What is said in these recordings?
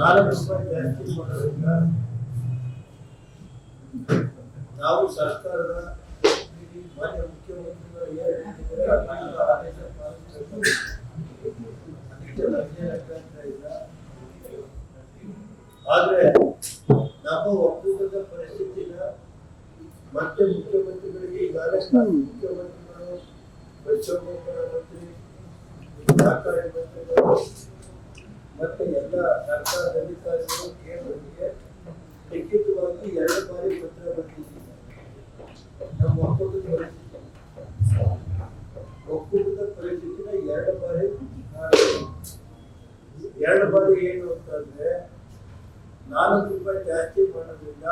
ನಾಲ್ಕು ಜಾಸ್ತಿ ನಾವು ಸರ್ಕಾರದ ಮಾನ್ಯ ಮುಖ್ಯಮಂತ್ರಿಗಳಿಗೆ ಏನು ಆದೇಶ. ಆದ್ರೆ ನಮ್ಮ ಒಕ್ಕೂಟದ ಪರಿಸ್ಥಿತಿನ ಮತ್ತೆ ಮುಖ್ಯಮಂತ್ರಿಗಳಿಗೆ ಈಗಾಗಲೇ ಮುಖ್ಯಮಂತ್ರಿಗಳು ಪಶುಸಂಗೋಪನಾ ಮಂತ್ರಿ ಸಹಕಾರಿ ಮಂತ್ರಿಗಳು ಮತ್ತೆ ಎಲ್ಲ ಸರ್ಕಾರದ ಅಧಿಕಾರಿಗಳು ಕೇಂದ್ರಕ್ಕೆ ಲಿಖಿತವಾಗಿ ಎರಡು ಬಾರಿ ಪತ್ರ ಬರೆದಿದ್ದೀವಿ ನಮ್ಮ ಒಕ್ಕೂಟದ ಪರಿಸ್ಥಿತಿ. ಒಕ್ಕೂಟದ ಪರಿಸ್ಥಿತಿನ ಎರಡು ಬಾರಿ ಎರಡು ಬಾರಿ ಏನು ಅಂತಂದ್ರೆ ನಾಲ್ಕು ರೂಪಾಯಿ ಜಾಸ್ತಿ ಮಾಡೋದ್ರಿಂದ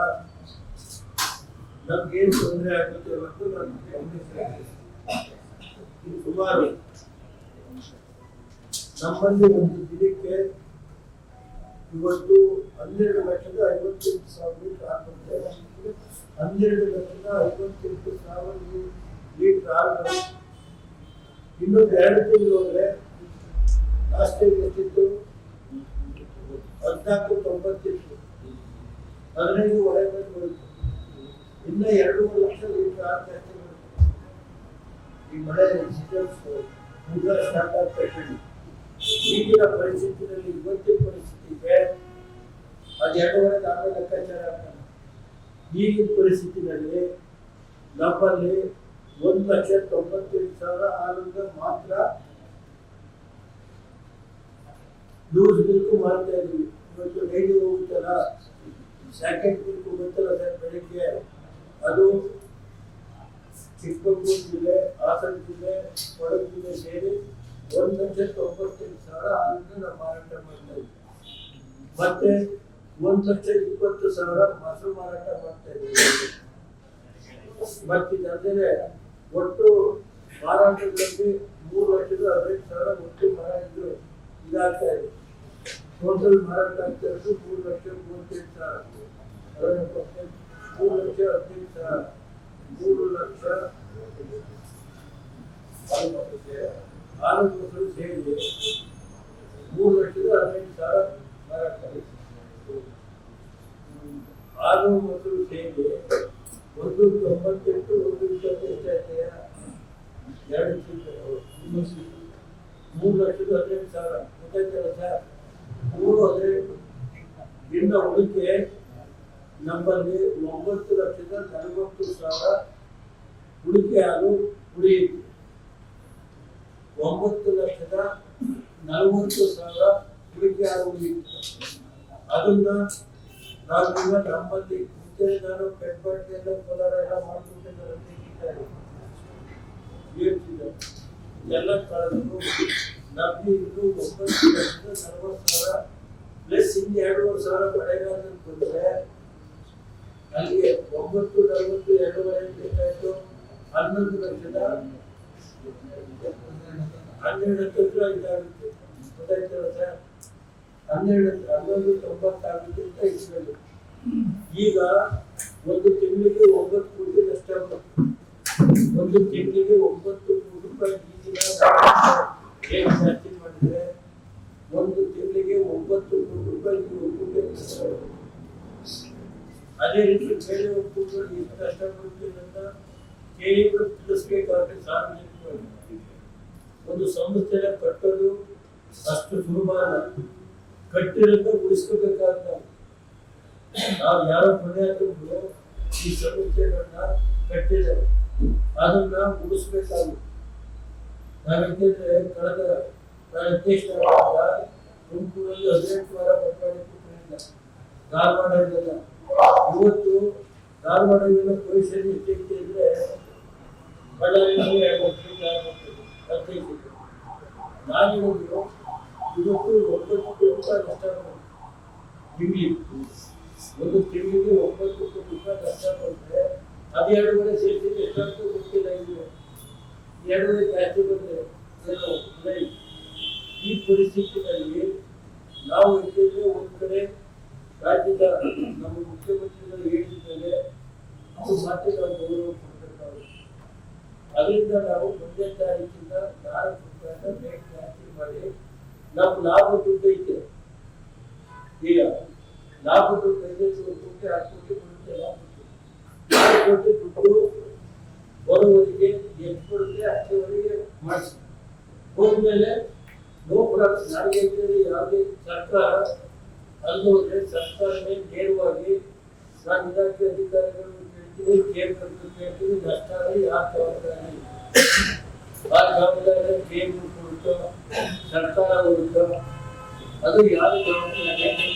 ನಮ್ಗೇನು ತೊಂದರೆ ಆಗುತ್ತೆ ಮತ್ತು ನಮ್ಗೆ ಸುಮಾರು ನಮ್ಮಲ್ಲಿ ಒಂದು ದಿನಕ್ಕೆ ಇವತ್ತು ಹನ್ನೆರಡು ಲಕ್ಷದ ಐವತ್ತೆಂಟು ಸಾವಿರ ಆಗುತ್ತೆ ಹನ್ನೆರಡು ಲಕ್ಷದ ಐವತ್ತೆಂಟು ಸಾವಿರ ಲೀಟರ್ ಆಗುತ್ತೆ ಇನ್ನೊಂದು ಎರಡು ತಿಂಗಳು ಹೋದ್ರೆ ಲಾಸ್ಟ್ ಎಷ್ಟಿತ್ತು? ಹದಿನಾಲ್ಕು ತೊಂಬತ್ತಿತ್ತು ಹದಿನೈದು ಒಳಗೆ ಬರುತ್ತೆ ಇನ್ನ ಎರಡೂವರೆ ಲಕ್ಷ ಈ ಕಾರ್ ಈ ಮಳೆ ಸ್ಟಾರ್ಟ್ ಆಗ್ತಾ ಈಗಿನ ಪರಿಸ್ಥಿತಿಯಲ್ಲಿ ಇವತ್ತಿನ ಪರಿಸ್ಥಿತಿಗೆ ಅದು ಎರಡೂವರೆ ನಾಲ್ಕು ಲೆಕ್ಕಾಚಾರ ಆಗ್ತದೆ. ಈಗಿನ ಪರಿಸ್ಥಿತಿನಲ್ಲಿ ನಮ್ಮಲ್ಲಿ ಒಂದು ಲಕ್ಷ ತೊಂಬತ್ತೆಂಟು ಸಾವಿರ ಆರೋಗ್ಯ ಮಾತ್ರ ಲೂಸ್ ಬಿಲ್ಕು ಮಾಡ್ತಾ ಇದ್ವಿ ಇವತ್ತು ರೇಡಿಯೋ ಹೋಗುತ್ತಲ್ಲ? ಸೆಕೆಂಡ್ ಬಿಲ್ಕು ಗೊತ್ತಲ್ಲ ಸರ್ ಬೆಳಿಗ್ಗೆ? ಅದು ಚಿಕ್ಕಮಗಳೂರು ಜಿಲ್ಲೆ, ಹಾಸನ ಜಿಲ್ಲೆ, ಕೊಡಗು ಜಿಲ್ಲೆ ಸೇರಿ ಒಂದು ಲಕ್ಷ ತೊಂಬತ್ತೆಂಟು ಸಾವಿರ ಹಾಲನ್ನು ನಾವು ಮಾರಾಟ ಮಾಡ್ತಾ ಇದ್ದೀವಿ. ಮತ್ತೆ ಒಂದು ಲಕ್ಷ ಇಪ್ಪತ್ತು ಸಾವಿರ ಮೊಸರು ಮಾರಾಟ ಮಾಡ್ತಾ ಇದ್ದೀವಿ ಮತ್ತೆ ಇದಲ್ಲದೆ ಒಟ್ಟು ಮಾರಾಟದಲ್ಲಿ ಮೂರು ಲಕ್ಷದ ಹದಿನೈದು ಸಾವಿರ ಒಟ್ಟು ಮಾರಾಟಗಳು ಇದಾಗ್ತಾ ಇದೆ. ಟೋಟಲ್ ಮಾರಾಟ ಆಗ್ತಾ ಇರೋದು ಮೂರು ಲಕ್ಷ ಮೂವತ್ತೆಂಟು ಸಾವಿರ ಮೂರು ಲಕ್ಷ ಹದಿನೈದು ಸಾವಿರ. ಮೂರು ಲಕ್ಷ ಆರು ಮೊಸರು ಸೇರಿ ಮೂರು ಲಕ್ಷದ ಹದಿನೈದು ಸಾವಿರ ಮಾರಾಟ ಮತ್ತು ಆರು ಒಂದು ತೊಂಬತ್ತೆಂಟು, ಒಂದು ಇಪ್ಪತ್ತೆಂಟು ಆಯ್ತೆಯಾ? ಎರಡು ಸೀಟು ಮೂರು ಲಕ್ಷದ ಹದಿನೆಂಟು ಸಾವಿರ. ಗೊತ್ತಾಯ್ತಲ್ಲ ಸರ್ ಮೂರು ಹದಿನೆಂಟು. ಇಂದ ಉಳಿಕೆ ನಮ್ಮಲ್ಲಿ ಒಂಬತ್ತು ಲಕ್ಷದ ನಲವತ್ತು ಸಾವಿರ ಉಳಿಕೆ ಹಾಲು ಉಳಿಯಿತು. ಒಂಬತ್ತು ಲಕ್ಷದ ನಲವತ್ತು ಸಾವಿರ ಉಳಿಕೆ ಉಳಿಯಿತು ಅದನ್ನ ನಾವೀಗ ನಮ್ಮಲ್ಲಿ ಮುಂಚೆ ನಾನು ಎಲ್ಲ ಕೋಲಾರ ಎಲ್ಲ ಮಾಡ್ಕೊಂಡಿದ್ದಾರೆ ಎಲ್ಲ ಕಳೆದು ನಮಗೆ ಇನ್ನು ಒಂಬತ್ತು ಲಕ್ಷದ ನಲವತ್ತು ಸಾವಿರ ಪ್ಲಸ್ ಇನ್ನು ಎರಡೂವರೆ ಸಾವಿರ ಮಳೆಗಾಲದಲ್ಲಿ ಬಂದರೆ ಅಲ್ಲಿಗೆ ಒಂಬತ್ತು, ನಲವತ್ತು, ಎರಡೂವರೆ ಬೇಕಾಯಿತು. ಹನ್ನೊಂದು ಲಕ್ಷದ ಹನ್ನೆರಡು ಲಕ್ಷ ಇದಾಗುತ್ತೆ. ಗೊತ್ತಾಯ್ತಲ್ಲ ಸರ್? ಹನ್ನೆರಡು, ಹನ್ನೊಂದು ಅಂತ ಇಸ್ಕೊಂಡು ಈಗ ಒಂದು ತಿಂಗಳಿಗೆ ಒಂಬತ್ತು ಕೋಟಿ ನಷ್ಟ. ಒಂದು ತಿಂಗಳಿಗೆ ಒಂಬತ್ತು ಕೋಟಿ ರೂಪಾಯಿ ಜಾಸ್ತಿ ಮಾಡಿದ್ರೆ ಒಂದು ತಿಂಗಳಿಗೆ ಒಂಬತ್ತು ಕೋಟಿ ರೂಪಾಯಿ. ಅದೇ ರೀತಿ ಬೇರೆ ಒಕ್ಕೂಟಗಳು ಎಷ್ಟು ಅಂತ ತಿಳಿಸ್ಬೇಕಾದ್ರೆ ಸಾರ್ವಜನಿಕವಾಗಿ ಒಂದು ಸಂಸ್ಥೆನ ಕಟ್ಟೋದು ಅಷ್ಟು ಸುಲಭ ಕಟ್ಟಿರೋದನ್ನ ಉಳಿಸ್ಕೋಬೇಕಾದ ನಾವು ಯಾರೋ ಮನೆ ಪುಣ್ಯಾತ್ಮಗಳು ಈ ಸಮಸ್ಯೆಗಳನ್ನ ಕಟ್ಟಿದ್ದಾರೆ. ಅದನ್ನ ಉಳಿಸ್ಬೇಕಾಗುತ್ತೆ ನಾವೇಕೆಂದ್ರೆ ಕಳೆದ ನಾನು ಅಧ್ಯಕ್ಷರಾದಾಗ ತುಮಕೂರಲ್ಲಿ ಹದಿನೆಂಟು ವಾರ ಬಟ್ಟಾಡಿ ಕೊಟ್ಟಿರಲಿಲ್ಲ ಧಾರವಾಡ ಇದೆಲ್ಲ ಇವತ್ತು ಧಾರವಾಡ ಇದೆಲ್ಲ ಪೊಸಿಷನ್ ಎಷ್ಟೈತೆ ಅಂದ್ರೆ ಬಳ್ಳಾರಿಯಲ್ಲಿ ನಾನು ನಾನಿರೋದು ಇವತ್ತು ಒಂಬತ್ತು ತಿಂಗಳಿಗೆ ಒಂದು ತಿಂಗಳಿಗೆ ಒಂಬತ್ತು ಕೋಟಿ ರೂಪಾಯಿ ನಷ್ಟ ಬಂದ್ರೆ ಅದು ಎರಡೂವರೆ ಸೇರಿಸಿ ಎಷ್ಟಂತೂ ಗೊತ್ತಿಲ್ಲ ಇದು? ಎರಡೂವರೆ ಜಾಸ್ತಿ ಬಂದ್ರೆ ಏನೋ ಈ ಪರಿಸ್ಥಿತಿಯಲ್ಲಿ ನಾವು ಇದ್ದೇವೆ ಒಂದು ಕಡೆ ರಾಜ್ಯದ ನಮ್ಮ ಮುಖ್ಯಮಂತ್ರಿಗಳು ಹೇಳಿದ್ದಾರೆ ಅದು ಮಾತ್ರ ಗೌರವ ಕೊಡಬೇಕಾಗುತ್ತೆ. ಅದರಿಂದ ನಾವು ಒಂದನೇ ತಾರೀಕಿಂದ ನಾಲ್ಕು ರೂಪಾಯಿನ ರೇಟ್ ಜಾಸ್ತಿ ಮಾಡಿ ನಮ್ಮ ಲಾಭ ದುಡ್ಡು ಐತೆ. ಈಗ ಲಾಭದ್ದು ಕೈಗೆಟುವ ಕೋಟಿ ಆರು ಕೋಟಿ ಬರುತ್ತೆ ಲಾಭದ್ದು ಆರು ಕೋಟಿ ದುಡ್ಡು ಬರುವವರಿಗೆ ಎಷ್ಟು ಬರುತ್ತೆ ಅಷ್ಟೇವರೆಗೆ ಮಾಡಿಸಿ ಹೋದ್ಮೇಲೆ ನೋ ಪ್ರಾಬ್ಲಮ್ ನನಗೆ ಅಂತೇಳಿ ಯಾವುದೇ ಸರ್ಕಾರ ಅಲ್ಲದೆ ಸರ್ಕಾರನೇ ನೇರವಾಗಿ ನಾನು ಇಲಾಖೆ ಅಧಿಕಾರಿಗಳು ಕೇಳ್ತೀನಿ ಕೇಳ್ಬೇಕು ಕೇಳ್ತೀನಿ ನಷ್ಟ ಆದರೆ ಯಾರ ಜವಾಬ್ದಾರಿ ಆ ಜವಾಬ್ದಾರಿ ಕೇಂದ್ರ ಕೊಡುತ್ತೋ ಸರ್ಕಾರ ಕೊಡುತ್ತೋ ಅದು ಯಾರ ಜವಾಬ್ದಾರಿ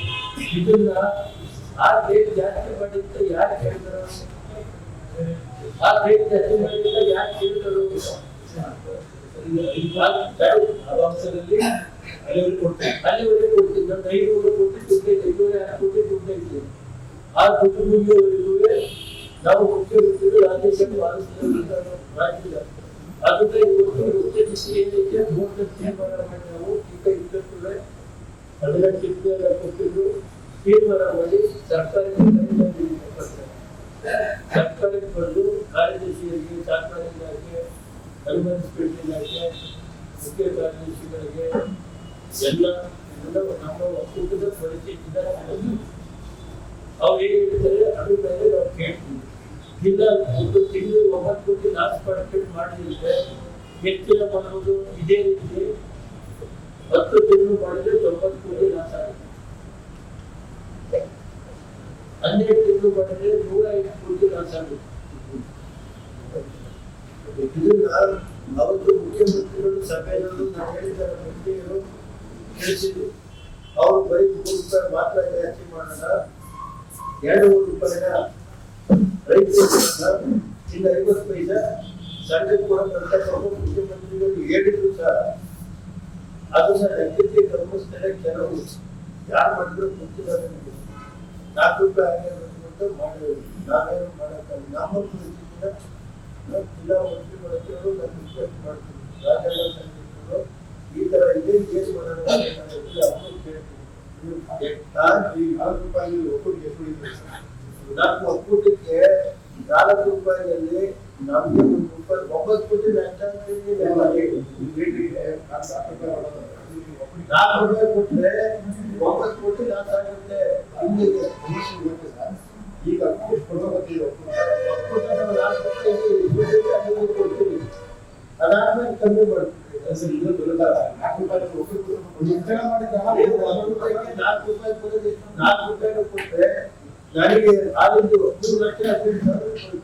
ಇದನ್ನ ಆ ರೇಟ್ ಜಾಸ್ತಿ ಮಾಡಿದ್ದ ಯಾರು ಕೇಳ್ತಾರೋ ಆ ರೇಟ್ ಜಾಸ್ತಿ ಮಾಡಿದ್ದ ಯಾರು ಕೇಳ್ತಾರೋ ಅಭಾಸದಲ್ಲಿ ಅಲ್ಲಿವರೆಗೆ ಕೊಡ್ತೇವೆ ಅಲ್ಲಿವರೆಗೆ ಕೊಡ್ತೀನಿ ನನ್ನ ಐನೂರು ಕೋಟಿ ದುಡ್ಡು ಐತೆ ಐನೂರ ಎರಡು ಕೋಟಿ ದುಡ್ಡು ಐತೆ ಆ ದುಡ್ಡು ಮುಗಿಯೋವರೆಗೂ ನಾವು ಮುಖ್ಯಮಂತ್ರಿಗಳು ರಾಜ್ಯಸಭೆ ಪಾಲಿಸಿದ ರಾಜ್ಯದ ಅದಕ್ಕೆ ಇವತ್ತು ಉತ್ತೇಜಿಸಿ ಏನೈತೆ ಮೂರನೇ ತೀರ್ಮಾನ ಮಾಡಿ ನಾವು ಈಗ ಇದ್ದಕ್ಕೂ ಹದಿನೆಂಟು ಇಪ್ಪತ್ತೆಲ್ಲ ಕೊಟ್ಟಿದ್ದು ತೀರ್ಮಾನ ಮಾಡಿ ಸರ್ಕಾರಕ್ಕೆ. ಸರ್ಕಾರಕ್ಕೆ ಬಂದು ಕಾರ್ಯದರ್ಶಿಗಳಿಗೆ ಸಹಕಾರ ಇಲಾಖೆ ಅನುಮತಿಸಿದ ಇಲಾಖೆ, ಮುಖ್ಯ ಕಾರ್ಯದರ್ಶಿಗಳಿಗೆ ಎಲ್ಲ ನಮ್ಮ ಒಕ್ಕೂಟದ ಪರಿಸ್ಥಿತಿದ ಅವ್ರು ಏನ್ ಹೇಳ್ತಾರೆ ಅದ್ರ ಮೇಲೆ ನಾವು ಕೇಳ್ತೀವಿ ಇಲ್ಲ, ಒಂದು ತಿಂಗಳು ಒಂಬತ್ತು ಕೋಟಿ ಲಾಸ್ ಪಾರ್ಟಿಸಿಪೇಟ್ ಮಾಡಿದ್ರೆ ಹೆಚ್ಚಿನ ಮಾಡೋದು ಇದೇ ರೀತಿ ಹತ್ತು ತಿಂಗಳು ಮಾಡಿದ್ರೆ ತೊಂಬತ್ತು ಕೋಟಿ ಲಾಸ್ ಆಗುತ್ತೆ ಹನ್ನೆರಡು ತಿಂಗಳು ಮಾಡಿದ್ರೆ ನೂರ ಐದು ಕೋಟಿ ಲಾಸ್ ಆಗುತ್ತೆ ಇದನ್ನ ಅವತ್ತು ಮುಖ್ಯಮಂತ್ರಿಗಳು ಸಭೆಯಲ್ಲೂ ನಾನು ಹೇಳಿದ್ದಾರೆ ಮಂತ್ರಿಗಳು ತಿಳಿಸಿದ್ರು ಅವ್ರು ಬರೀ ಮೂರು ರೂಪಾಯಿ ಮಾತ್ರ ಜಾಸ್ತಿ ಮಾಡೋಣ ಎರಡೂವರೆ ರೂಪಾಯಿನ ರೈತರು ಇನ್ನು ಐವತ್ತು ಪೈಸೆ ಸಣ್ಣ ಕೂಡ ಬರ್ತಕ್ಕಂಥ ಮುಖ್ಯಮಂತ್ರಿಗಳು ಹೇಳಿದ್ರು ಸಹ ಅದನ್ನ ಲೆಕ್ಕಕ್ಕೆ ಗಮನಿಸ್ತಾರೆ ಕೆಲವು ಯಾರು ಮಾಡಿದ್ರು ಗೊತ್ತಿಲ್ಲ ನಾಲ್ಕು ರೂಪಾಯಿ ಆಗಿರೋದು ಅಂತ ಮಾಡಿದ್ರು ನಾವೇನು ಮಾಡೋಕ್ಕಲ್ಲ ನಮ್ಮ ನಾವು ಜಿಲ್ಲಾ ಮಂತ್ರಿಗಳು ನಾನು ರಿಕ್ವೆಸ್ಟ್ ಈ ಇದೆ ಕೇಸ್ ಅವ್ರನ್ನೂ ಕೇಳ್ತೀನಿ. ನಾನು ಈ ನಾಲ್ಕು ರೂಪಾಯಿ ಎಷ್ಟು ಸರ್? ನಾಲ್ಕು ಒಕ್ಕೂಟಕ್ಕೆ ನಾಲ್ಕು ರೂಪಾಯಿಯಲ್ಲಿ ನಮ್ಗೆ ಒಂಬತ್ತು ಕೋಟಿ ನಾಲ್ಕು ರೂಪಾಯಿ ಕೊಟ್ರೆ ಒಂಬತ್ತು ಕೋಟಿ ಲಾಸ್ ಆಗುತ್ತೆ. ಈಗ ಕೊಡ್ತೀವಿ ರೂಪಾಯಿ ನನಗೆ ಹಾಲಿಂದು ಮೂರು ಲಕ್ಷ ಹದಿನೈದು ಸಾವಿರ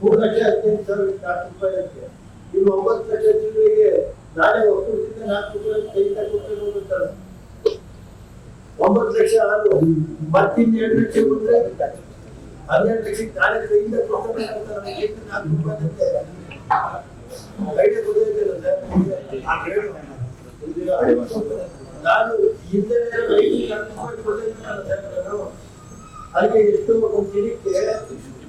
ಮೂರು ಲಕ್ಷ ಹದಿನೆಂಟು ಸಾವಿರ ನಾಲ್ಕು ರೂಪಾಯಿಗೆ ಇನ್ನು ಒಂಬತ್ತು ಲಕ್ಷ ಚಿಲ್ಲರೆಗೆ ನಾಳೆ ಒಕ್ಕೂಟದಿಂದ ನಾಲ್ಕು ರೂಪಾಯಿ ಕೈಯಿಂದ ಕೊಟ್ಟರೆ ಹೋಗುತ್ತಲ್ಲ ಒಂಬತ್ತು ಲಕ್ಷ ಹಾಲು ಮತ್ತಿನ್ನು ಎರಡು ಲಕ್ಷ ಕೊಟ್ರೆ ಹನ್ನೆರಡು ಲಕ್ಷಕ್ಕೆ ನಾಳೆ ಕೈಯಿಂದ ಕೊಟ್ಟರೆ ನಾಲ್ಕು ರೂಪಾಯಿ ಐಡಿಯಾ ಗೊತ್ತಾಯ್ತಲ್ಲ ಸರ್ ಆ ಹೇಳು. ನಾನು ಹಿಂದೆ ಅಲ್ಲಿ ಎಷ್ಟು ಒಂದು ದಿನಕ್ಕೆ ನಾನು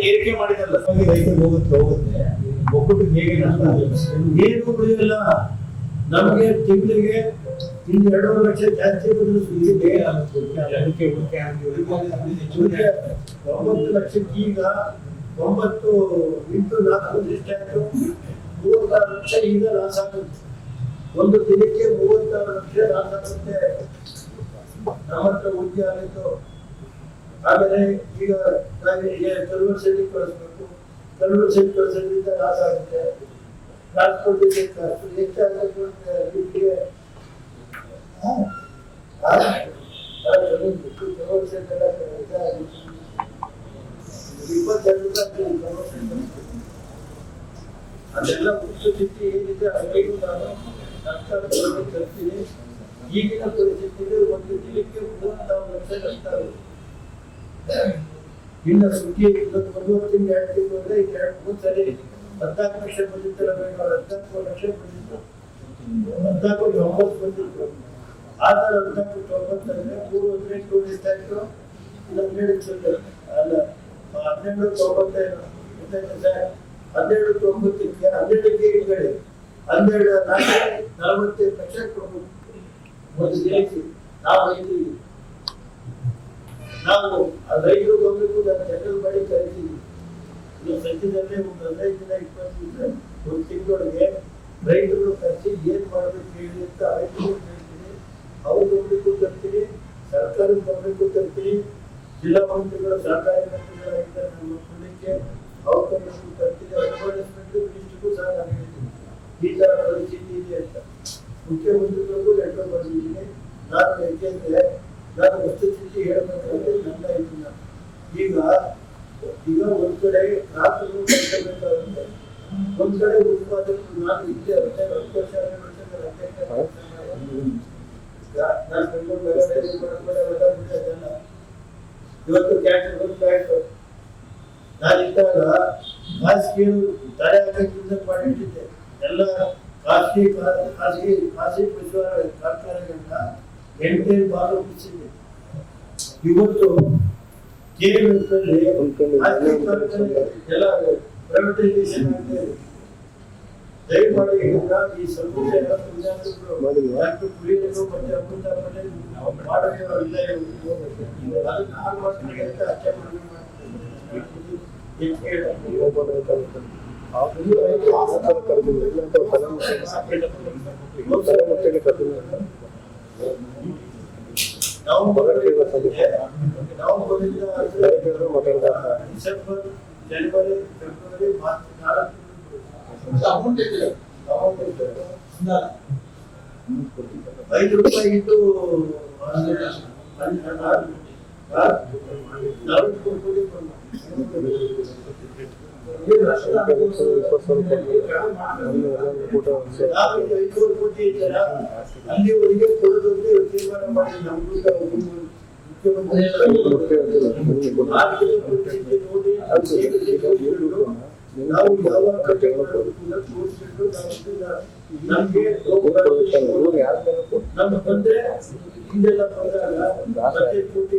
ಏರಿಕೆ ಮಾಡಿದಲ್ಲ ಹೋಗುತ್ತೆ ಹೋಗುತ್ತೆ ಹೇಗೆ ಆಗುತ್ತೆ? ಏನು ಉಳಿಯಲ್ಲ ನಮಗೆ ತಿಂಗಳಿಗೆ ಇನ್ನು ಎರಡೂವರೆ ಲಕ್ಷ ಜಾಸ್ತಿ ಬಂದ್ರು ಇದೆ ಅದಕ್ಕೆ ಮುಖ್ಯ ಆಗಿ ಉಳಿಕೆ ಒಂಬತ್ತು ಲಕ್ಷಕ್ಕೆ ಈಗ ಒಂಬತ್ತು ಇಂಟು ನಾಲ್ಕು ಲಕ್ಷ ಈಗ ಲಾಸ್ ಆಗುತ್ತೆ ಒಂದು ದಿನಕ್ಕೆ ಮೂವತ್ತಾರು ಲಕ್ಷ ಆಗುತ್ತೆ ನಮ್ಮ ಹತ್ರ ಉದ್ಯ ಆಗಿತ್ತು ಆಮೇಲೆ ಈಗ ನಾವೀಗ ಕಲ್ವರ್ ಸೈಡ್ ಕಳಿಸ್ಬೇಕು ಕಲ್ವರ್ ಸೈಡ್ ಕಳಿಸೋದ್ರಿಂದ ಲಾಸ್ ಆಗುತ್ತೆ. ಟ್ರಾನ್ಸ್ಪೋರ್ಟೇಷನ್ ಕಾಸ್ಟ್ ಹೆಚ್ಚಾಗಬೇಕು ದುಡ್ಡಿಗೆ. ಇಪ್ಪತ್ತೆರಡು ಅದೆಲ್ಲ ಮುಖ್ಯ ಸ್ಥಿತಿ ಏನಿದೆ ಸರ್ಕಾರದೊಳಗೆ ತರ್ತೀನಿ ಈಗಿನ ಪರಿಸ್ಥಿತಿಯಲ್ಲಿ ಒಂದು ದಿನಕ್ಕೆ ಲಕ್ಷ ಒಂದೂವರೆ ತಿಂಗಳು ಎರಡು ಅಂದ್ರೆ ಎರಡು ಸರಿ ಹದಿನಾಲ್ಕು ಲಕ್ಷ ಬಂದಿತ್ತಲ್ಲ ಬೇಗ ಹದಿನಾಲ್ಕು ಲಕ್ಷ ಬಂದಿತ್ತು ಹದಿನಾಲ್ಕು ಒಂಬತ್ತು ಬಂದಿತ್ತು ಆ ಥರ ಹದಿನಾಲ್ಕು ಹದಿನೆಂಟು ಹನ್ನೆರಡು ಚಿಲ್ಲರೆ. ಅಲ್ಲ ಹನ್ನೆರಡು ತೊಂಬತ್ತೈದು ಸರ್ ಹನ್ನೆರಡು ತೊಂಬತ್ತಕ್ಕೆ ಹನ್ನೆರಡಕ್ಕೆ ಇಟ್ಕೊಳ್ಳಿ ಹನ್ನೆರಡು ನಲವತ್ತೈದು ಲಕ್ಷ ಕೊಡ್ಬೇಕು ಒಂದು ದಿನಕ್ಕೆ ನಾವು ರೈತರಿಗೆ ನಾವು ರೈತರು ಹೋಗ್ಬೇಕು ನನ್ನ ಜನರಲ್ ಮಾಡಿ ಕರಿತೀವಿ. ಇದು ಸದ್ಯದಲ್ಲೇ ಒಂದು ಹದಿನೈದು ದಿನ, ಇಪ್ಪತ್ತು ದಿನ, ಒಂದು ತಿಂಗಳೊಳಗೆ ರೈತರು ಕರೆಸಿ ಏನ್ ಮಾಡ್ಬೇಕು ಹೇಳಿ ಅಂತ ರೈತರು ಹೇಳ್ತೀನಿ ಅವ್ರು ಗಮನಕ್ಕೂ ತರ್ತೀನಿ ಸರ್ಕಾರದ ಗಮನಕ್ಕೂ ತರ್ತೀನಿ ಜಿಲ್ಲಾ ಮಂತ್ರಿಗಳು ಸಹಕಾರಿ ಮಂತ್ರಿಗಳಾಗಿದ್ದಾರೆ ನಮ್ಮ ಕುಲಕ್ಕೆ. ಮಿನಿಸ್ಟ್ರಿಗೂ ಸಹ ನಾನು ತರ ಪರಿಸ್ಥಿತಿ ಇದೆ ಅಂತ. ಮುಖ್ಯಮಂತ್ರಿಗಳಿಗೂ ಲೆಟರ್ ಬರೆದಿದ್ದೀನಿ. ನಾನು ಯಾಕೆಂದ್ರೆ ನಾನು ವಸ್ತುಸ್ಥಿತಿ ಹೇಳ್ಬೇಕಂದ್ರೆ ನನ್ನ ಇದನ್ನ ಈಗ ಈಗ ಒಂದ್ ಕಡೆ ರಾತ್ರಿ ಕಳ್ಕೊಬೇಕಾಗುತ್ತೆ ಒಂದ್ ಕಡೆ ಉತ್ಪಾದಕರು ನಾನು ಇಲ್ಲೇ ಹದಿನೈದು ಹತ್ತು ವರ್ಷ ಹನ್ನೆರಡು ವರ್ಷಗಳ ನಾನು ಬೆಂಗಳೂರು. ಇವತ್ತು ಕ್ಯಾಟರ್ ಬ್ಯಾಂಕ್ ನಾನು ಇದ್ದಾಗ ಖಾಸಗಿಯರು ತಡೆ ಹಾಕಕ್ಕಿಂತ ಮಾಡಿಟ್ಟಿದ್ದೆ. ಎಲ್ಲ ಖಾಸಗಿ ಖಾಸಗಿ ಖಾಸಗಿ ಪಶು ಕಾರ್ಖಾನೆಗಳನ್ನ ಎಂಟೇ ಭಾಗ ಮುಚ್ಚಿದೆ ಇವತ್ತು ಕೇರಳದಲ್ಲಿ ದಯಮಾಡಿ ಈ? ಡಾಕ್ಟರ್ ಕುರಿಯರು ಮತ್ತೆ ಅಮೃತ ಪಟೇಲ್ ಮಾಡೋದು ಇಲ್ಲ ಇವ್ರು. ಅದು ನಾನು ಮಾಡ್ತೀನಿ ಅಂತ ಅಷ್ಟೇ ಮನವಿ ಮಾಡ್ತೀನಿ. ಇದು ಹೇಳಿ. ನವೆಂಬರ್ನಿಂದ ನವೆಂಬರ್ನಿಂದ ಡಿಸೆಂಬರ್ ಜನವರಿ ಫೆಬ್ರವರಿ ಮಾರ್ಚ್ ನಾಲ್ಕು ಅಮೌಂಟ್ ಇದೆ ಅಮೌಂಟ್ ಇದೆ. ಐದು ರೂಪಾಯಿ ಇದ್ದು ನಾಲ್ಕು ಕೋಟಿ ಅಲ್ಲಿವರೆಗೆ ಕೊಡೋದಂತೆ ತೀರ್ಮಾನ ಮಾಡಿ ನಮ್ಮ ನಾವು ನಾವು ನಮ್ಗೆ ನಮ್ಮ ಬಂದ್ರೆ ಹಿಂದೆಲ್ಲ ಬಂದಾಗ ಕೋಟಿ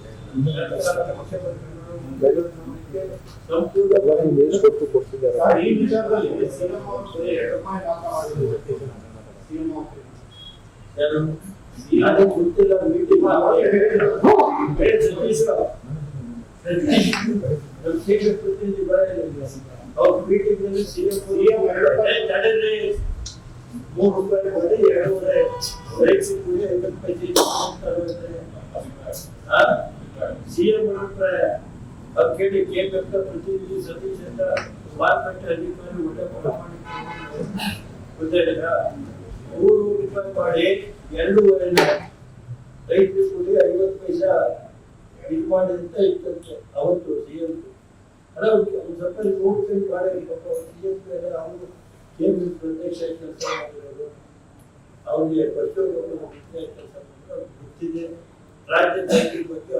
ಗೊತ್ತಿಲ್ಲ ಸರ್ ಅದು ಯಾರು ಟೆಕ್ನಿಕಲ್ ಈಗ ನಾವಂತೂ ಹೇಳಿ ಈ ವಿಚಾರದಲ್ಲಿ ಸಿಎಂ ಅವರು ಎರಡು ಪಾಯಿಂಟ್ ಹಾಕಲಾಗಿದೆ ಸಿಎಂ ಅವರು ಯಾರು ಗೊತ್ತಿಲ್ಲ ಮೀಟಿಂಗ್ ಅವ್ರ ಮೀಟಿಂಗ್ನಲ್ಲಿ ಸಿಎಂ ಮೂರು ರೂಪಾಯಿ ಮಾಡಿ ಎರಡೂವರೆ ರೈತರು ಕೂಡ ಐವತ್ತು ಪೈಸೆ ಸಿಎಂ ಅಭಿಪ್ರಾಯ ಅವ್ರು ಕೇಳಿ ಕೇಳ್ಬೇಕ? ಪ್ರತಿನಿಧಿ ಸತೀಶ್ ಅಂತ ಮಾರುಕಟ್ಟೆ ಅಧಿಕಾರಿ ಒಳ್ಳೆ ಗೊತ್ತಾಯ್ತಾ ಮೂರು ರೂಪಾಯಿ ಮಾಡಿ ಎರಡೂವರೆ ರೈತರು ಕೂಡ ಐವತ್ತು ಪೈಸಾ ಇದು ಮಾಡಿದಂತ ಇತ್ತಂತೆ. ಅವತ್ತು ಸಿಎಂ ಅಲ್ಲ ಒಂದು ಸ್ವಲ್ಪ ನೋಡ್ಕೊಂಡು ಮಾಡಿ ಪಾಪ ಸಿಎಂ ಅವರು ಕೇಂದ್ರ ಪ್ರದೇಶ ಕೆಲಸ ಮಾಡಿರೋದು. ಅವ್ರಿಗೆ ಪ್ರತಿಯೊಬ್ಬರು ಕೆಲಸ ಗೊತ್ತಿದೆ. ರಾಜ್ಯ ಬ್ಯಾಂಕಿಂಗ್ ಬಗ್ಗೆ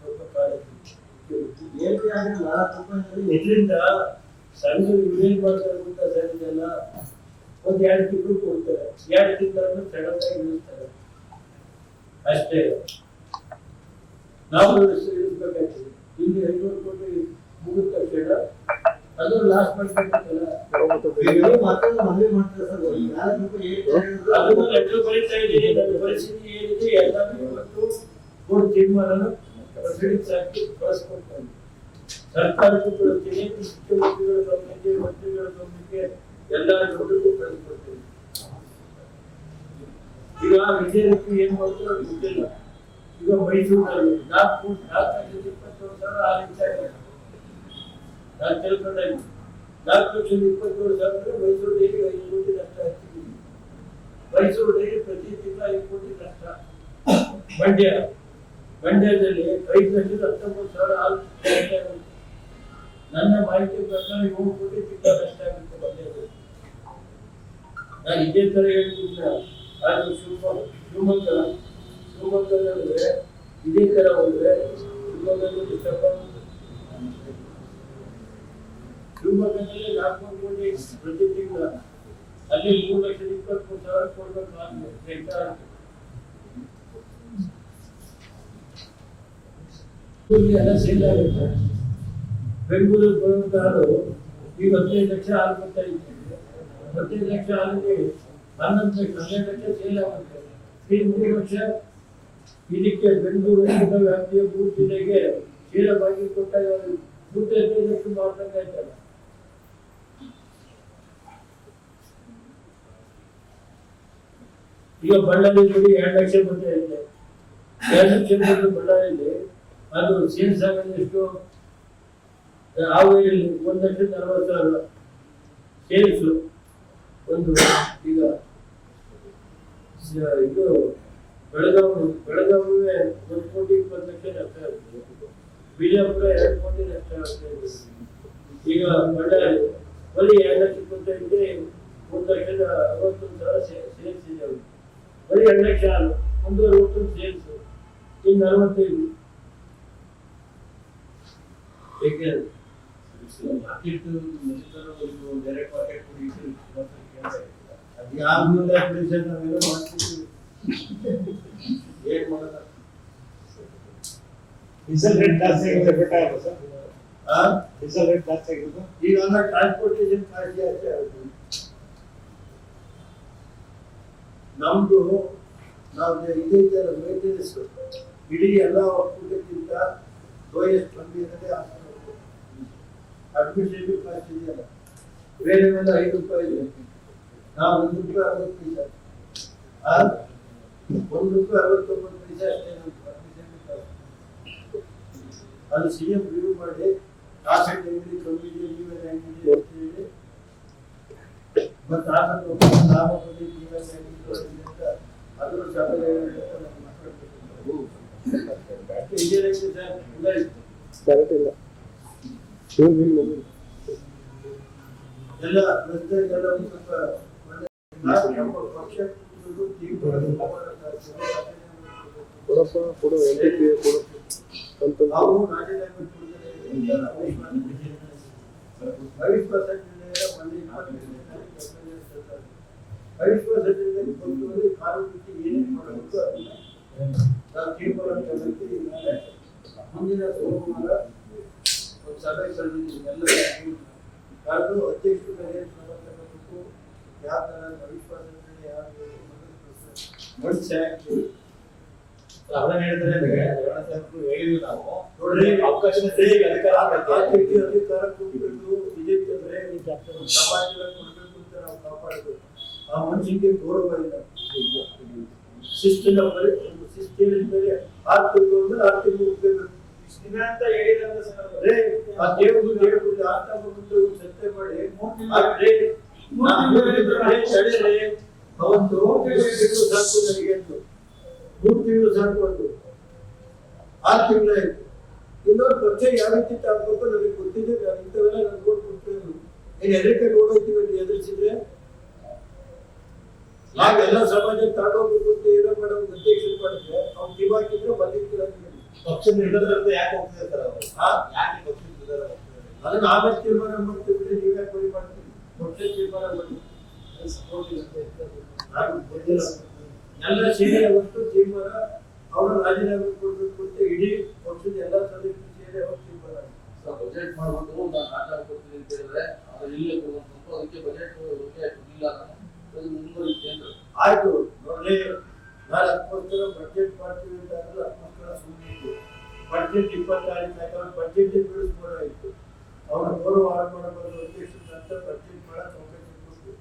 ಸ್ವಲ್ಪ ಕಾಳಜಿ ಏನೇ ಆಗಲಿ ನಾಲ್ಕು ರೂಪಾಯಿನಲ್ಲಿ ಇದರಿಂದ ಸಣ್ಣ ಏನ್ ಮಾಡ್ತಾರೆ ಅಂತ ಒಂದ್ ಎರಡು ತಿಂಗಳು ಕೊಡ್ತಾರೆ. ಎರಡು ತಿಂಗಳನ್ನು ಸಡನ್ ಆಗಿ ಇಳಿಸ್ತಾರೆ. ಅಷ್ಟೇ. ನಾವು ಇಳಿಸ್ಬೇಕಾಗ್ತದೆ ಇಲ್ಲಿ ಐನೂರು ಕೋಟಿ ಮುಗಿದ ತಕ್ಷಣ ಅದು ಲಾಸ್ಟ್ ಮಾಡ್ಬೇಕಲ್ಲ ಅದನ್ನ ಲೆಟರ್ ಬರೀತಾ ಇದ್ದೀನಿ. ನನ್ನ ಪರಿಸ್ಥಿತಿ ಏನಿದೆ? ಎಲ್ಲಾನು ಇವತ್ತು ಕೋರ್ಟ್ ತೀರ್ಮಾನ ಪ್ರೊಸೀಡಿಂಗ್ಸ್ ಹಾಕಿ ಕಳಿಸ್ಕೊಡ್ತಾರೆ ಸರ್ಕಾರಕ್ಕೂ ಕೊಡ್ತೀನಿ ಮುಖ್ಯಮಂತ್ರಿಗಳ ಗಮನಕ್ಕೆ ಮಂತ್ರಿಗಳ ಗಮನಕ್ಕೆ ಎಲ್ಲ ಗಮನಕ್ಕೂ ಕಳಿಸ್ಕೊಡ್ತೀನಿ ಈಗ ವಿಜಯಲಕ್ಷ್ಮಿ ಏನ್ ಮಾಡ್ತಾರೋ ಗೊತ್ತಿಲ್ಲ. ಈಗ ಮೈಸೂರಲ್ಲಿ ನಾಲ್ಕು ನಾಲ್ಕು ಇಪ್ಪತ್ತೇಳು ಸಾವಿರ ಆ ವಿಚಾರ. ನಾನು ತಿಳ್ಕೊಂಡಾಗ ನಾಲ್ಕು ಲಕ್ಷದ ಇಪ್ಪತ್ತೇಳು ಸಾವಿರ ಮೈಸೂರು ಡೈರಿ ಐದು ಕೋಟಿ ನಷ್ಟ ಪ್ರತಿ ತಿಂಗಳು ಐದು ಕೋಟಿ ನಷ್ಟ. ಮಂಡ್ಯ ಮಂಡ್ಯದಲ್ಲಿ ಐದು ಲಕ್ಷದ ಹತ್ತೊಂಬತ್ತು ಸಾವಿರ ಹಾಲು ನನ್ನ ಮಾಹಿತಿ ಪ್ರಕಾರ ಏಳು ಕೋಟಿ ತಿಂಗಳ ನಷ್ಟ ಆಗುತ್ತೆ ಮಂಡ್ಯದಲ್ಲಿ. ನಾನು ಇದೇ ತರ ಹೇಳ್ತಿದ್ದ. ಆದ್ರೆ ಶಿವಮೊಗ್ಗ ಶಿವಮೊಗ್ಗ ಶಿವಮೊಗ್ಗದಲ್ಲಿ ಇದೇ ತರ ಹೋದ್ರೆ ಶಿವಮೊಗ್ಗದಲ್ಲಿ ಸ್ವಲ್ಪ ಶಿವಮೊಗ್ಗದಲ್ಲಿ ನಾಲ್ಕು ಕೋಟಿ ಪ್ರತಿ ತಿಂಗಳ. ಅಲ್ಲಿ ಮೂರು ಲಕ್ಷದ ಇಪ್ಪತ್ಮೂರು ಸಾವಿರ ಕೊಡ್ಬೇಕು ಆಗ್ಲಿ ಹೆಕ್ಟಾರ್ ಇಲ್ಲಿ ಎಲ್ಲ ಸೇಲ್ ಆಗುತ್ತೆ ಬೆಂಗಳೂರು ಬರುವಂತ ಹಾಲು ಈಗ ಹದಿನೈದು ಲಕ್ಷ ಹಾಲು ಬರ್ತಾ ಇದೆ ಹದಿನೈದು ಲಕ್ಷ ಹಾಲಿಗೆ ಹನ್ನೊಂದು ಲಕ್ಷ ಹನ್ನೆರಡು ಲಕ್ಷ ಸೇಲ್ ಆಗುತ್ತೆ ಈ ಮೂರು ಲಕ್ಷ ಇದಕ್ಕೆ ಬೆಂಗಳೂರು ನಗರ ವ್ಯಾಪ್ತಿಯ ಮೂರು ಜಿಲ್ಲೆಗೆ ಚೀಲವಾಗಿ ಕೊಟ್ಟ ದುಡ್ಡು ಹದಿನೈದು ಲಕ್ಷ ಮಾಡ್ದಂಗೆ ಆಯ್ತಲ್ಲ ಈಗ ಬಳ್ಳಾರಿ ಬರೀ ಎರಡು ಲಕ್ಷ ಬರ್ತಾ ಇದೆ ಎರಡು ಲಕ್ಷ ಬಂದು ಬಳ್ಳಾರಿಯಲ್ಲಿ ಅದು ಸೇಲ್ಸ್ ಆಗೋದು ಎಷ್ಟು ಹಾವೇರಿಯಲ್ಲಿ ಒಂದು ಲಕ್ಷದ ಅರವತ್ತು ಸಾವಿರ ಸೇಲ್ಸ್ ಒಂದು ಈಗ ಇದು ಬೆಳಗಾವಿ ಬೆಳಗಾವಿಗೆ ಒಂದು ಕೋಟಿ ಇಪ್ಪತ್ತು ಲಕ್ಷ ನಷ್ಟ ಆಗ್ತದೆ ಬಿಜಾಪುರ ಎರಡು ಕೋಟಿ ನಷ್ಟ ಇದೆ. ಈಗ ಬಳ್ಳಾರಿ ಬರೀ ಎರಡು ಲಕ್ಷ ಇಪ್ಪತ್ತೈದು ಒಂದು ಲಕ್ಷದ ಅರವತ್ತೊಂದು ಸಾವಿರ ಸೇಲ್ಸ್ ಇದೆ. ಬರೀ ಎರಡು ಲಕ್ಷ ಒಂದು ಅರವತ್ತೊಂದು ಸೇಲ್ಸ್ ಇನ್ನು ಅರವತ್ತೈದು. ಏಕೆ ಮಾರ್ಕೆಟ್ ಡೈರೆಕ್ಟ್ ಮಾರ್ಕೆಟ್ ಅದು ಯಾವ ಮೂಲ ಅಪ್ಲಿಕೇಶನ್ ಮಾಡ್ತಿದ್ವಿ. ಏನು ಮಾಡೋದ? ಡೀಸೆಲ್ ರೇಟ್ ಜಾಸ್ತಿ ಆಗಿದೆ ಬೇಕಾಗಿಲ್ಲ ಸರ್? ಆ? ಡೀಸೆಲ್ ರೇಟ್ ಜಾಸ್ತಿ ಆಗಿರೋದು ಈಗ ಟ್ರಾನ್ಸ್ಪೋರ್ಟೇಷನ್ ಕಾಸ್ಟ್ ಜಾಸ್ತಿ ಆಗುತ್ತೆ. ನಮ್ದು ನಾವು ಇದೇ ತರ ಮೇಂಟೆನೆನ್ಸ್ ಇಡೀ ಎಲ್ಲ ಒಕ್ಕೂಟಕ್ಕಿಂತ ಲೋಯೆಸ್ಟ್ ಇರೋದೇ ಅಡ್ಮಿನಿಸ್ಟ್ರೇಟಿವ್ ಕಾಸ್ಟ್ ಇದೆಯಲ್ಲ ಬೇರೆವೆಲ್ಲ ಐದು ರೂಪಾಯಿ ಇದೆ ನಾವು ಒಂದು ರೂಪಾಯಿ ಅರವತ್ತು ಪೈಸೆ? ಒಂದು ರೂಪಾಯಿ ಅರವತ್ತೊಂಬತ್ತು ಪೈಸೆ ಅಷ್ಟೇ administrative cost. ಅದು ಸಿ ಎಂ ರಿವ್ಯೂ ಮಾಡಿ ಕಾಸೆಟ್ ಹೆಂಗಿದೆ ಕಮ್ಮಿ ಇದೆ ನೀವೆಲ್ಲ ಹೆಂಗಿದೆ ಅಂತ ಹೇಳಿ ಮತ್ತೆ ಒಬ್ಬರು ಲಾಭ ಅಂತ ಅದ್ರ ಸಭೆ ಇಂಜಿನಿಯರಿಂಗ್ ಸರ್ ಇಲ್ಲ ಎಲ್ಲ ರಸ್ತೆಗೆಲ್ಲ ಒಂದು ಸ್ವಲ್ಪ ಒಳ್ಳೆ ನಾವು ನಮ್ಮ ಪಕ್ಷ ಕೂತ್ಕೊಂಡು ತೀರ್ಮಾನ ಕೊಡಪ್ಪ ಕೊಡು ಎಂಟಕ್ಕೆ ಕೊಡು ಅಂತ ನಾವು ರಾಜೀನಾಮೆ ಐದು ಪರ್ಸೆಂಟ್ ಐದು ಪರ್ಸೆಂಟ್ ಅದನ್ನ ನಾವು ತೀರ್ಮಾನ ಮುಂದಿನ ಸೋಮವಾರ ಒಂದು ಸಭೆ ಕರೆದಿದ್ದೀವಿ ಎಲ್ಲ ಕಾರಣ ಅಧ್ಯಕ್ಷರು ಮೇಲೆ ಕ್ರಮ ತಗೋಬೇಕು ಯಾವ ಥರ ಅವಿಶ್ವಾಸ ಯಾರು ಮನುಷ್ಯ ಆಗ್ತೀವಿ ಅವರನ್ನ ಹೇಳಿದ್ರೆ ಹೇಳಿದ್ವಿ ನಾವು ನೋಡ್ರಿ ಅವಕಾಶ ಸಿಗಲಿ ಅಧಿಕಾರ ಆ ಮಾಡಕ್ಕೆ. ವ್ಯಕ್ತಿ ಅಧಿಕಾರ ಕೊಡ್ಬೇಕು ಬಿಜೆಪಿ ಅಂದ್ರೆ ಸಮಾಜ ಕೊಡ್ಬೇಕು ಅಂತ ನಾವು ಕಾಪಾಡಬೇಕು ಆ ಮನುಷ್ಯನಿಗೆ ಗೌರವ ಇಲ್ಲ ಶಿಸ್ತಿನ ಬರೀ ಶಿಸ್ತು ಹೇಳಿದ್ಮೇಲೆ ಆರು ತಿಂಗಳು ಅಂದ್ರೆ ಆರು ತಿಂಗಳು ಹೋಗ್ಬೇಕು ಅಂತ ಹೇಳಿದಂತ ಸತ್ಯ ಮಾಡಿ. ಅವತ್ತು ಸಾಕು ನನಗೆ ಅಂತ ಮೂರು ತಿಂಗಳು ಸಾಕು ಅಂತ ಆರು ತಿಂಗಳಾಯ್ತು ಇನ್ನೊಂದು ಯಾವ ರೀತಿ ನನಗೆ ಗೊತ್ತಿದೆ. ನಾನು ಇಂಥವೆಲ್ಲ ನಾನು ಅಂತ ಎದುರಿಸಿದ್ರೆ? ನಾವೆಲ್ಲ ಸಮಾಜ ತಗೊಂಡ್ಬೇಕು ಅಂತ ಏನೋ ಮಾಡೋ ಅಧ್ಯಕ್ಷರು ಮಾಡಿದ್ರೆ ಅವ್ನು ದಿವಾಕಿದ್ರೆ ಬಂದಿರ್ತೀರ ಪಕ್ಷದ ಯಾಕೆ ಹೋಗ್ತಿರ್ತಾರೆ ಅವರು ಹಾ? ಯಾಕೆ ಪಕ್ಷದ ನಿರ್ಧಾರ ಹೋಗ್ತಿದ್ದಾರೆ? ಅದನ್ನ ಆಮೇಲೆ ತೀರ್ಮಾನ ಮಾಡ್ತೀವಿ ನೀವೇ ಬರಿ ತೀರ್ಮಾನ ಮಾಡಿ ಸಪೋರ್ಟ್ ಗೊತ್ತಿಲ್ಲ. ಎಲ್ಲ ಸೇರಿ ಅವತ್ತು ತೀರ್ಮಾನ ಅವರು ರಾಜೀನಾಮೆ ಕೊಡ್ಬೇಕು ಅಂತ ಇಡೀ ಪಕ್ಷದ ಎಲ್ಲ ಸದಸ್ಯರು ಸೇರಿ ತೀರ್ಮಾನ. ಬಜೆಟ್ ನಾಳೆ ನಾನು ಆಟ ಕೊಡ್ತೀನಿ ಅಂತ ಹೇಳಿದ್ರೆ ಅವ್ರು ಇಲ್ಲೇ ಕೊಡುವಂತ ಅದಕ್ಕೆ ಬಜೆಟ್ ಇಲ್ಲ ಅದು ಮುಂದುವರಿಯುತ್ತೆ ಅಂತ ಆಯ್ತು ನೋಡ್ರಿ ನಾನು ಅದಕ್ಕೋಸ್ಕರ ಬಜೆಟ್ ಮಾಡ್ತೀವಿ ಅಂತ ಅಂದ್ರೆ ಸುಮ್ಮನೆ ಬಡ್ಜೆಟ್ ಇಪ್ಪತ್ತಾರು ಯಾಕಂದ್ರೆ ಬಡ್ಜೆಟ್ ಬೀಳಿಸ್ಬೋದಾಗಿತ್ತು ಅವ್ರ ಗೌರವ ಹಾಳು ಮಾಡಬಾರ್ದು ಅಧ್ಯಕ್ಷರ ಅಂತ ಬಡ್ಜೆಟ್ ಮಾಡಕ್ ಅವಕಾಶ ಕೊಟ್ಟು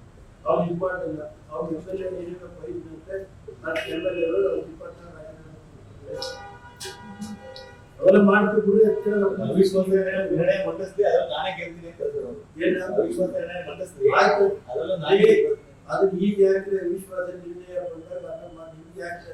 ಅವ್ರು ಇದು ಮಾಡಲಿಲ್ಲ ಅವ್ರು ಎಂ ಎಲ್ ಎ ಏನೇನೋ ಬೈದಂತೆ ನಾನು ಎಂ ಎಲ್ ಎ ಇಪ್ಪತ್ತಾರು ಅವೆಲ್ಲ ಮಾಡ್ತಿದ್ರು ಅವಿಶ್ವಾಸ ನಿರ್ಣಯ ಮಂಡಿಸ್ಲಿ ಅದ್ರಲ್ಲಿ ನಾನೇ ಗೆಲ್ತೀನಿ ಅಂತ ಹೇಳಿದ್ರು ಅವರು. ಏನು? ನಿರ್ಣಯ ಆಯ್ತು. ಅದ್ರಲ್ಲೂ ನಾನೇ. ಅದನ್ನ ಈಗ ಯಾಕೆ ವಿಶ್ವಾಸ ನಿರ್ಣಯ ಬಂದಾಗ ಅದನ್ನ ನಿಮ್ಗೆ ಯಾಕೆ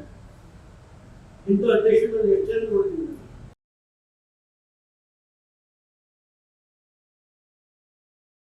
ಇಂಥ ಅಧ್ಯಕ್ಷರಲ್ಲಿ ಎಷ್ಟು ಜನ ನೋಡಿದ್ದೀನಿ ನಾನು